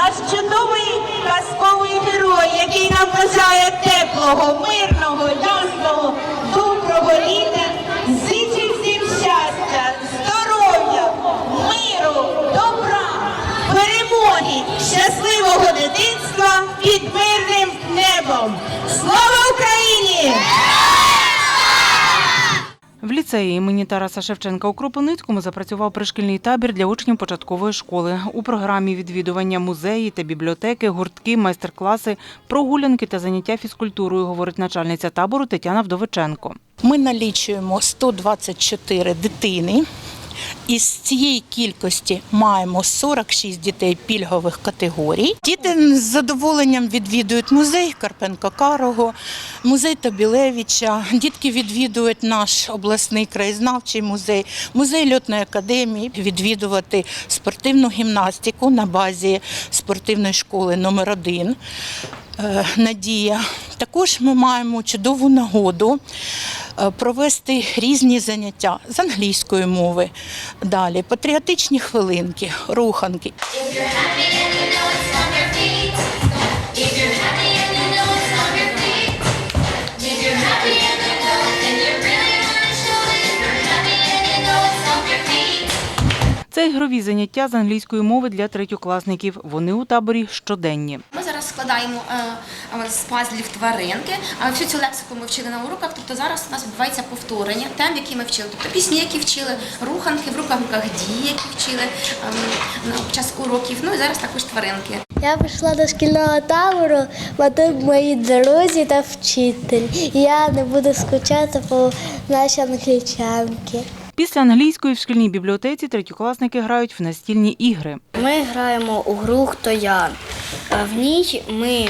наш чудовий казковий герой, який нам бажає теплого, мирного, ясного, доброго літа, ліцеї імені Тараса Шевченка у Кропивницькому запрацював пришкільний табір для учнів початкової школи. У програмі відвідування музеї та бібліотеки, гуртки, майстер-класи, прогулянки та заняття фізкультурою, говорить начальниця табору Тетяна Вдовиченко. Ми налічуємо 124 дитини. Із цієї кількості маємо 46 дітей пільгових категорій. Діти з задоволенням відвідують музей Карпенка Карого, музей Табілевича. Дітки відвідують наш обласний краєзнавчий музей, музей льотної академії, відвідувати спортивну гімнастику на базі спортивної школи номер 1 е, Надія. Також ми маємо чудову нагоду провести різні заняття з англійської мови. Далі патріотичні хвилинки, руханки. Це ігрові заняття з англійської мови для третьокласників. Вони у таборі щоденні. Складаємо е, е, з пазлів тваринки. А всю цю лексику ми вчили на уроках. Тобто зараз у нас відбувається повторення тем, які ми вчили. Тобто пісні, які вчили, руханки, в руханках дії, які вчили ем, на- під час уроків. Ну і зараз також тваринки. Я прийшла до шкільного табору, бо тут мої друзі та вчитель. І Я не буду скучати по нашій англічанки. Після англійської в шкільній бібліотеці третьокласники грають в настільні ігри. Ми граємо у гру Хто я. Е, В ній ми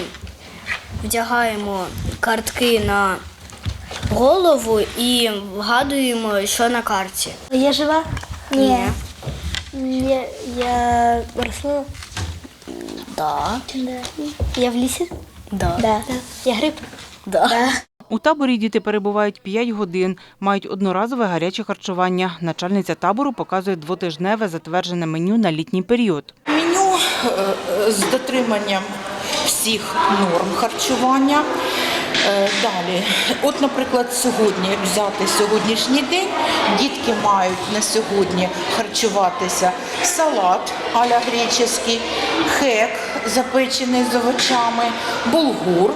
вдягаємо картки на голову і вгадуємо, що на карті. Я жива? Ні. Я, я росла? Да. Я в лісі? Да. Да. Я гриб? Да. У таборі діти перебувають 5 годин, мають одноразове гаряче харчування. Начальниця табору показує двотижневе затверджене меню на літній період. Е, з дотриманням всіх норм харчування. Е, Далі, от, наприклад, сьогодні взяти сьогоднішній день, дітки мають на сьогодні харчуватися салат аля греческий, хек запечений з овочами, булгур,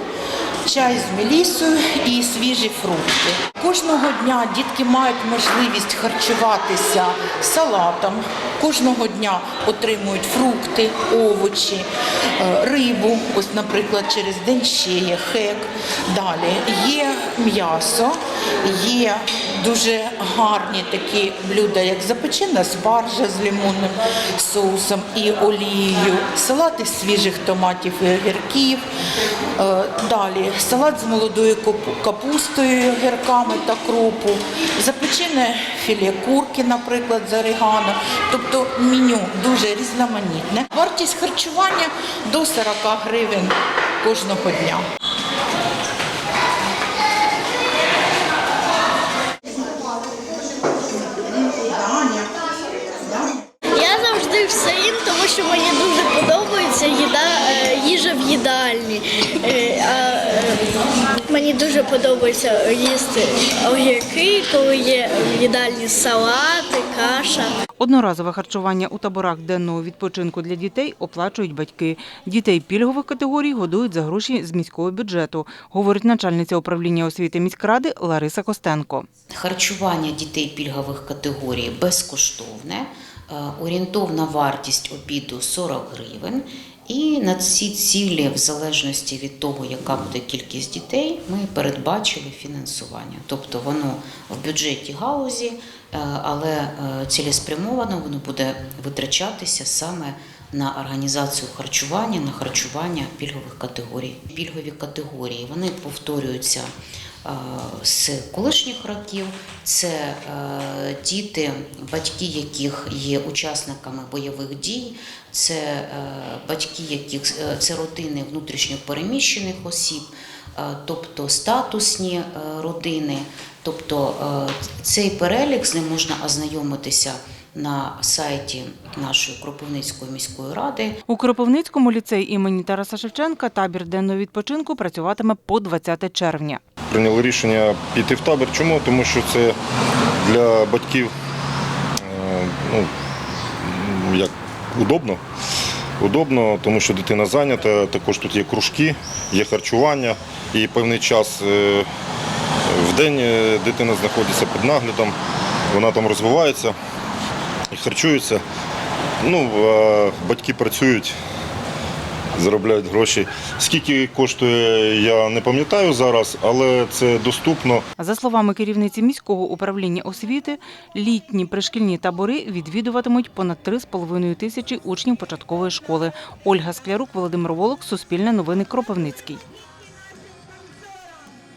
чай з мелісою і свіжі фрукти. Кожного дня дітки мають можливість харчуватися салатом. Кожного дня отримують фрукти, овочі, е, рибу. Ось, наприклад, через день ще є хек. Далі є м'ясо, є дуже гарні такі блюда, як запечена спаржа з лимонним соусом і олією, салат із свіжих томатів і огірків. Е, Далі салат з молодою капу- капустою, огірками та кропу, запечене філе курки, наприклад, з орегано. Тобто меню дуже різноманітне. Вартість харчування до 40 гривень кожного дня. Мені дуже подобається їсти огірки, коли є в їдальні салати, каша. Одноразове харчування у таборах денного відпочинку для дітей оплачують батьки. Дітей пільгових категорій годують за гроші з міського бюджету, говорить начальниця управління освіти міськради Лариса Костенко. Харчування дітей пільгових категорій безкоштовне, е, орієнтовна вартість обіду 40 гривень. І на ці цілі, в залежності від того, яка буде кількість дітей, ми передбачили фінансування. Тобто воно в бюджеті галузі, е, але е, цілеспрямовано воно буде витрачатися саме на організацію харчування, на харчування пільгових категорій. Пільгові категорії вони повторюються е, з колишніх років. Це е, діти, батьки яких є учасниками бойових дій, це е, батьки, яких це родини внутрішньо переміщених осіб, тобто статусні е, родини. Тобто е, цей перелік з ним можна ознайомитися на сайті нашої Кропивницької міської ради. У Кропивницькому ліцеї імені Тараса Шевченка табір денного відпочинку працюватиме по 20 червня. Прийняли рішення піти в табір. Чому? Тому що це для батьків е, ну, як удобно. Удобно, тому що дитина зайнята, також тут є кружки, є харчування і певний час е, в день е, дитина знаходиться під наглядом, вона там розвивається і харчується. Ну, батьки працюють, заробляють гроші. Скільки коштує, я не пам'ятаю зараз, але це доступно. За словами керівниці міського управління освіти, літні пришкільні табори відвідуватимуть понад 3,5 тисячі учнів початкової школи. Ольга Склярук, Володимир Волок, Суспільне новини Кропивницький.